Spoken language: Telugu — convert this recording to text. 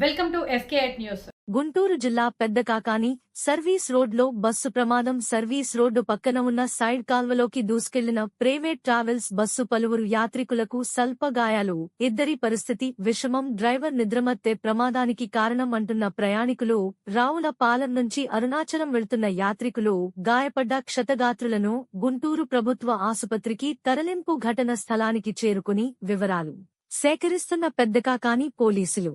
Fake news. గుంటూరు జిల్లా పెద్దకాకాని సర్వీస్ రోడ్లో బస్సు ప్రమాదం సర్వీస్ రోడ్డు పక్కన ఉన్న సైడ్ కాల్వలోకి దూసుకెళ్ళిన ప్రైవేట్ ట్రావెల్స్ బస్సు పలువురు యాత్రికులకు స్వల్ప గాయాలు ఇద్దరి పరిస్థితి విషమం డ్రైవర్ నిద్రమత్తే ప్రమాదానికి కారణం అంటున్న ప్రయాణికులు రావుల పాలెం నుంచి అరుణాచలం వెళ్తున్న యాత్రికులు గాయపడ్డ క్షతగాత్రులను గుంటూరు ప్రభుత్వ ఆసుపత్రికి తరలింపు ఘటన స్థలానికి చేరుకుని వివరాలు. సేకరిస్తున్న పెద్దకాకాని పోలీసులు.